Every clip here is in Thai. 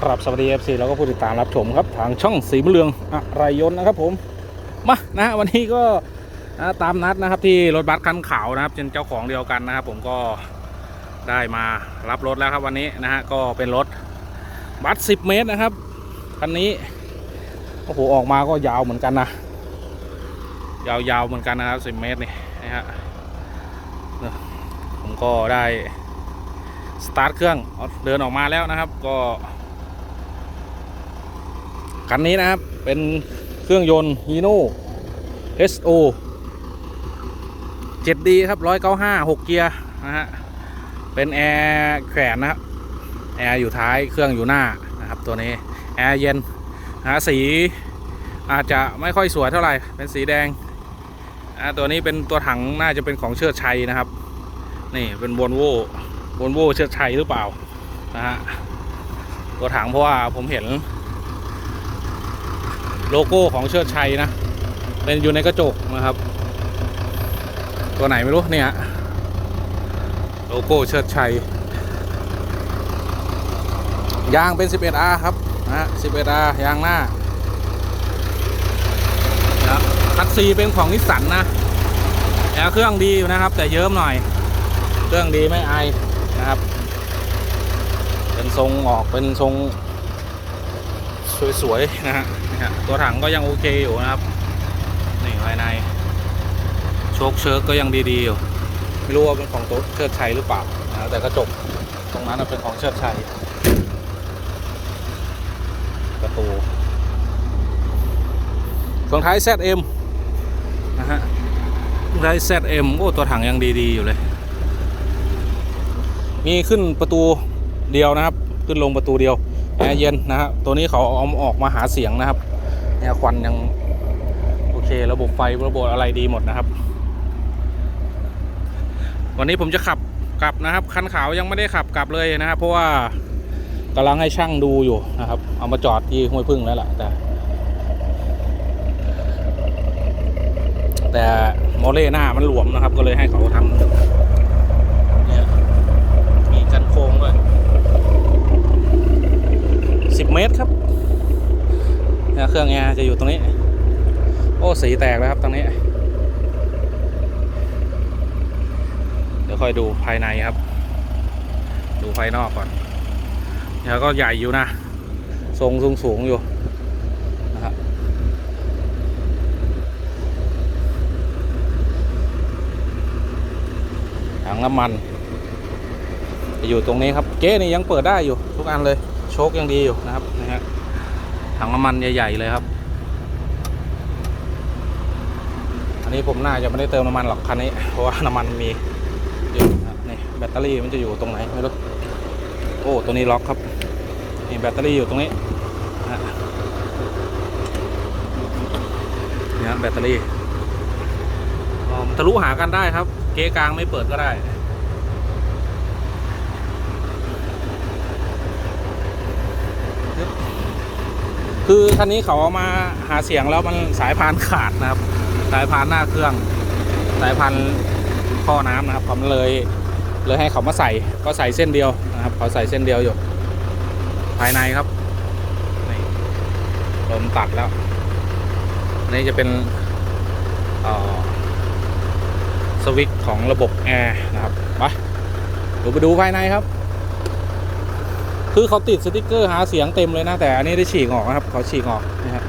ครับสวัสดี FC แล้วก็ผู้ติดตามรับชมครับ ทางช่องสีมเรืองอะไรยนนะครับผมมานะวันนี้ก็ตามนัดนะครับที่รถบัสคันขาวนะครับเป็นเจ้าของเดียวกันนะครับ ผมก็ได้มารับรถแล้วครับวันนี้นะฮะก็เป็นรถบัส10 เมตรนะครับคันนี้โอ้โหออกมาก็ยาวเหมือนกันนะ ยาวๆเหมือนกันนะครับ10 เมตรนี่นะฮะผมก็ได้สตาร์ทเครื่องเดินออกมาแล้วนะครับ ก็ คันนี้นะครับ เป็นเครื่องยนต์ฮีโน่ SO 7D ครับ195 6 เกียร์นะฮะ เป็นแอร์แขวนนะครับ แอร์อยู่ท้ายเครื่องอยู่หน้านะครับตัวนี้ แอร์เย็นนะสีอาจจะไม่ค่อยสวยเท่าไหร่ เป็นสีแดงตัวนี้เป็นตัวถังน่าจะเป็นของเชิดชัยนะครับ นี่เป็นวอลโว่วอลโว่เชิดชัยหรือเปล่านะฮะตัวถังเพราะว่าผมเห็น โลโก้ของเชิดชัยนะ เป็นอยู่ในกระจกนะครับ ตัวไหนไม่รู้เนี่ยโลโก้เชิดชัยยางเป็น 11R ครับนะ 11R ยางหน้าครับคัตซีเป็นของนิสสันนะแอร์เครื่องดีอยู่นะครับ แต่เยิ้มหน่อย เครื่องดีไม่ไอนะครับ เป็นทรงออกเป็นทรง สวยๆนะฮะตัวถังก็ยังโอเคอยู่นะครับนี่ภายในโชคเชิร์กก็ยังดีๆอยู่ไม่รู้ว่าเป็นของตัวเชิดชัยหรือเปล่านะแต่กระจกตรงนั้นเป็นของเชิดชัยประตูส่วนท้าย ZM นะฮะท้าย ZM โอ้ตัวถังยังดีๆอยู่เลย มีขึ้นประตูเดียวนะครับ ขึ้นลงประตูเดียว แอร์เย็นนะฮะตัวนี้เขาเอาออกมาหาเสียงนะครับเนี่ยควันยังโอเค ระบบไฟระบบอะไรดีหมดนะครับ วันนี้ผมจะขับกลับนะครับ คันขาวยังไม่ได้ขับกลับเลยนะครับ เพราะว่ากำลังให้ช่างดูอยู่นะครับ เอามาจอดที่ห้วยพึ่งแล้วล่ะแต่ แต่โมเลหน้ามันหลวมนะครับ ก็เลยให้เขาทำเนี่ยมีกันโค้งด้วย ตรครับเครื่องแอร์จะอยู่ตรงนี้ โอ้สีแตกแล้วครับตรงนี้ เดี๋ยวค่อยดูภายในครับ ดูภายนอกก่อนเนี่ยก็ใหญ่อยู่นะ ทรงสูงสูงอยู่นะครับถังน้ำมัน จะอยู่ตรงนี้ครับ เก๊นี่ยังเปิดได้อยู่ทุกอันเลย โชคยังดีอยู่นะครับนะฮะถังน้ำมันใหญ่ ๆ เลยครับ อันนี้ผมน่าจะไม่ได้เติมน้ำมันหรอกคันนี้ เพราะว่าน้ำมันมีอยู่นะครับนี่แบตเตอรี่มันจะอยู่ตรงไหนไม่รู้โอ้ตัวนี้ล็อกครับนี่แบตเตอรี่อยู่ตรงนี้นะฮะแบตเตอรี่มันทะลุหากันได้ครับ เก๊กลางไม่เปิดก็ได้ คือคันนี้เขาเอามาหาเสียงแล้วมันสายพานขาดนะครับ สายพานหน้าเครื่อง สายพานข้อน้ำนะครับผมเลยเลยให้เขามาใส่ก็ใส่เส้นเดียวนะครับเขาใส่เส้นเดียวอยู่ ภายในครับนี่ลมตัดแล้วนนี้จะเป็นสวิตช์ของระบบแอร์นะครับไปดูไปดูภายในครับ คือเขาติดสติกเกอร์หาเสียงเต็มเลยนะแต่อันนี้ได้ฉีกออกนะครับเขาฉีกออกนะฮะ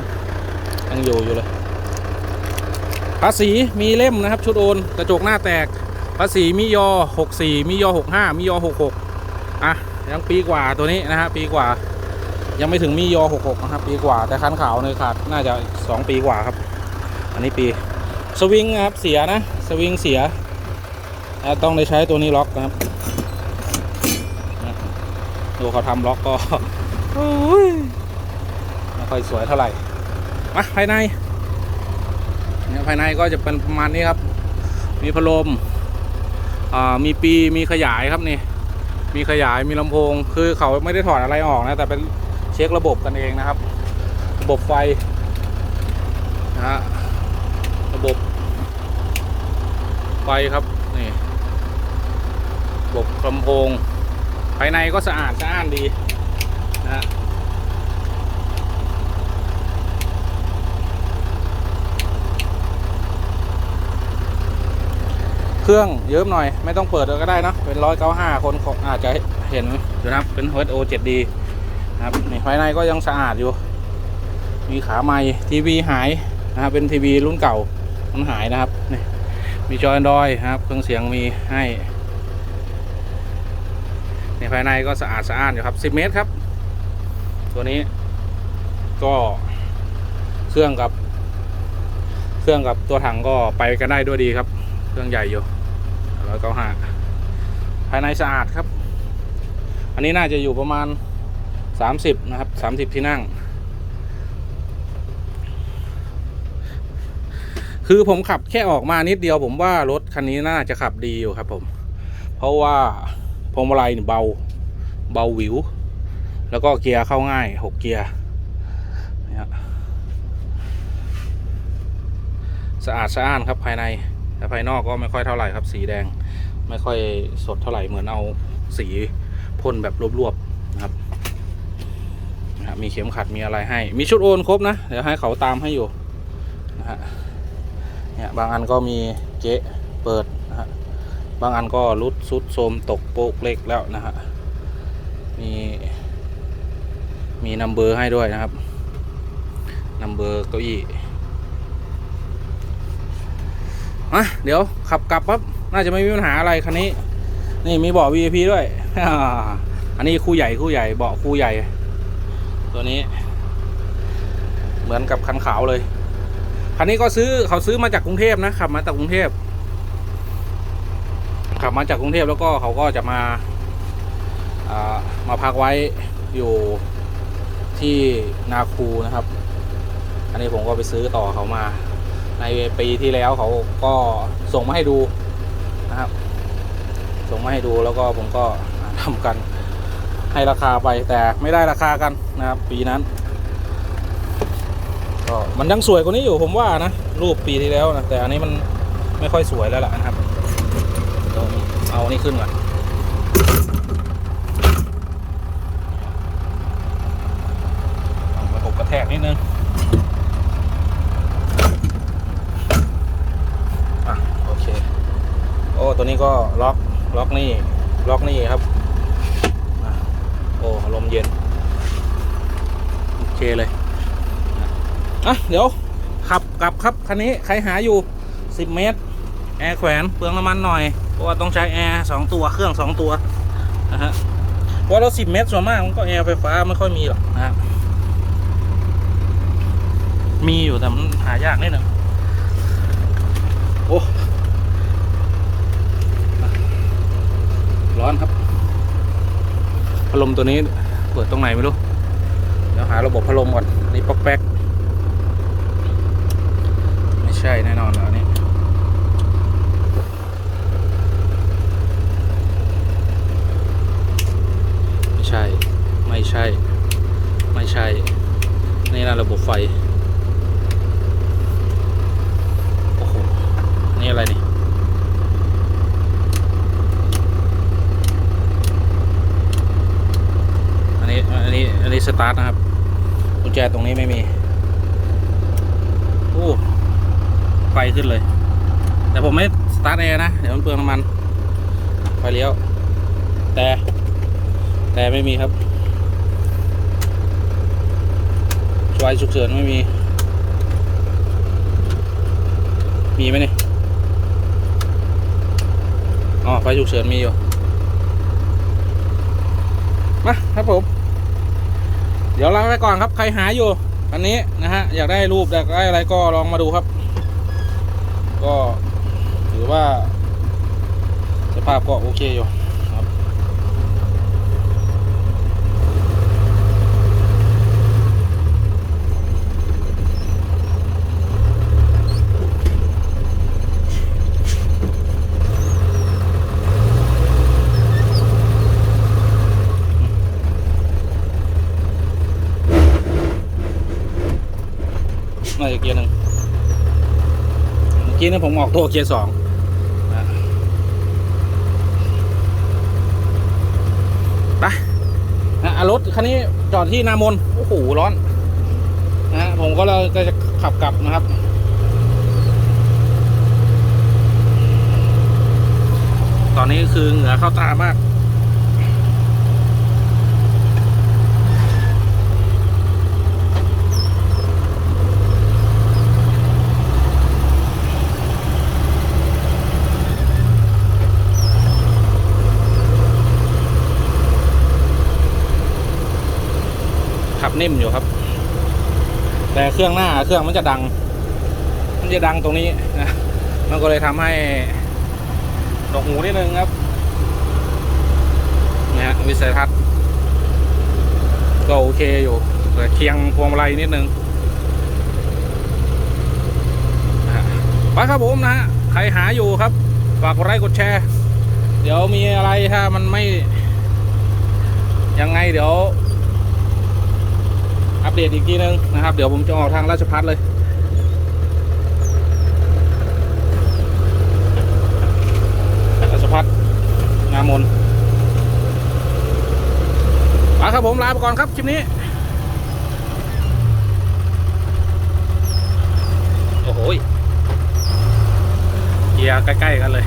ยังอยู่อยู่เลย ภาษีมีเล่มนะครับ ชุดโอนกระจกหน้าแตก ภาษีมิยอ64มิยอ65มิยอ66 อะยังปีกว่าตัวนี้นะฮะปีกว่า ยังไม่ถึงมิยอ66นะครับปีกว่าแต่คันขาวเนี่ยขาดน่าจะ 2 ปีกว่าครับ อันนี้ปีสวิงนะครับเสียนะสวิงเสียต้องได้ใช้ตัวนี้ล็อกนะครับ ดูเขาทำล็อกก็ไม่ค่อยสวยเท่าไหร่มาภายในเนี่ยภายในก็จะเป็นประมาณนี้ครับ มีพัดลมมีปีมีขยายครับนี่ มีขยายมีลำโพง คือเขาไม่ได้ถอดอะไรออกนะ แต่เป็นเช็คระบบกันเองนะครับ ระบบไฟนะฮะระบบ ไฟครับ นี่ ระบบลำโพง ภายในก็สะอาดสะอ้านดีนะเครื่องเยิ้มหน่อย ไม่ต้องเปิดก็ได้นะเป็นร้อยเก้าห้าคนของอาจจะเห็นนะครับ เป็นฮุดโอเจ็ดดีครับนภายในก็ยังสะอาดอยู่ มีขาไม้ทีวีหายนะครับเป็นทีวีรุ่นเก่ามันหายนะครับนี่มีจอแอนดรอยครับ เครื่องเสียงมีให้ ในภายในก็สะอาดสะอ้านอยู่ครับ 10 เมตรครับ ตัวนี้ก็เครื่องกับ เครื่องกับตัวถังก็ไปกันได้ด้วยดีครับ เครื่องใหญ่อยู่ร้อยเก้าห้าภายในสะอาดครับ อันนี้น่าจะอยู่ประมาณ 30 นะครับ 30 ที่นั่ง คือผมขับแค่ออกมานิดเดียว ผมว่ารถคันนี้น่าจะขับดีอยู่ครับผม เพราะว่า พวงมาลัยเบาเบาหวิว แล้วก็เกียร์เข้าง่าย6เกียร์สะอาดสะอ้านครับภายใน แต่ภายนอกก็ไม่ค่อยเท่าไหร่ครับสีแดงไม่ค่อยสดเท่าไหร่เหมือนเอาสีพ่นแบบรวบๆนะครับนะมีเข็มขัดมีอะไรให้ มีชุดโอนครบนะ เดี๋ยวให้เขาตามให้อยู่นะฮะเนี่ยบางอันก็มีเก๊ะเปิดนะฮะ บางอันก็รุดซุดโทมตกโป๊กเล็กแล้วนะฮะมีมีนัมเบอร์ให้ด้วยนะครับนัมเบอร์เก้าอี้อะเดี๋ยวขับกลับปั๊บน่าจะไม่มีปัญหาอะไรคันนี้ นี่มีเบาะ VIP ด้วยอันนี้คู่ใหญ่คู่ใหญ่เบาะคู่ใหญ่ ตัวนี้ เหมือนกับคันขาวเลยคันนี้ก็ซื้อเขาซื้อมาจากกรุงเทพนะขับมาจากกรุงเทพ ขับมาจากกรุงเทพแล้วก็เขาก็จะมาามาพักไว้อยู่ที่นาคูนะครับ อันนี้ผมก็ไปซื้อต่อเขามา ในปีที่แล้วเขาก็ส่งมาให้ดูนะครับ ส่งมาให้ดูแล้วก็ผมก็ทำกันให้ราคาไปแต่ไม่ได้ราคากันนะครับ ปีนั้นก็มันยังสวยกว่านี้อยู่ผมว่านะรูปปีที่แล้วนะแต่อันนี้มันไม่ค่อยสวยแล้วล่ะนะครับ เอาอันนี้ขึ้นก่อนเอาระบบกระแทกนิดนึงอะโอเค โอ้ตัวนี้ก็ล็อกล็อกนี่ล็อกนี่ครับโอ้ลมเย็น โอเคเลยอะเดี๋ยว ขับกลับครับ คันนี้ ใครหาอยู่ 10 เมตร แอร์แขวนเปลืองน้ำมันหน่อย ราะว่าต้องใช้แอร์สองตัวเครื่อง2ตัวนะฮะเพราะเรา10เมตรส่วนมากมันก็แอร์ไฟฟ้าไม่ค่อยมีหรอกนะฮะมีอยู่แต่มันหายากนิดหนึ่งโอ้ร้อนครับพัดลมตัวนี้เปิดตรงไหนไม่รู้ เดี๋ยวหาระบบพัดลมก่อนนี่ป๊อกแป๊ก ไม่ใช่แน่นอนแล้วอันนี้ไม่ใช่ ไม่ ใช่ ไม่ใช่ นี่นะระบบไฟ โอ้โห นี่อะไรนี่ อันนี้ อันนี้ อันนี้สตาร์ทนะครับ กุญแจตรงนี้ไม่มี โอ้ ไฟขึ้นเลย แต่ผมไม่สตาร์ทแอร์นะ เดี๋ยวมันเปลืองน้ำมัน ไฟเลี้ยว แต่ แต่ไม่มีครับ ไฟฉุกเฉินไม่มี มีไหมเนี่ยอ๋อไฟฉุกเฉินมีอยู่มาครับผม เดี๋ยวลาไปก่อนครับ ใครหาอยู่ อันนี้นะฮะ อยากได้รูปอยากได้อะไรก็ลองมาดูครับ ก็ถือว่าสภาพก็โอเคอยู่ครับ น่าจะเกียร์หนึ่งเมื่อ กี้นี่ผมออกตัวเกียร์สองนะไปนะรถคันนี้จอดที่นามนโอ้โหร้อนนะฮะผมก็เลยจะขับกลับนะครับตอนนี้คือเหงื่อเข้าตามาก นิ่มอยู่ครับ แต่เครื่องหน้าเครื่องมันจะดัง มันจะดังตรงนี้นะมันก็เลยทำให้ดอกหูนิดนึงครับนี่ยฮะวิสัยทัศน์ก็โอเคอยู่แต่เคียงพวงมาลัยนิดนึงนะไปครับผมนะฮะใครหาอยู่ครับฝากกดไลค์กดแชร์ เดี๋ยวมีอะไรถ้ามันไม่ยังไงเดี๋ยว อัปเดตอีกทีนึงนะครับ เดี๋ยวผมจะออกทางราชพัฒเลยราชพัฒงามนลาครับผมลาไปก่อนครับคลิปนี้ โอ้โหเกียร์ใกล้ ๆ กันเลย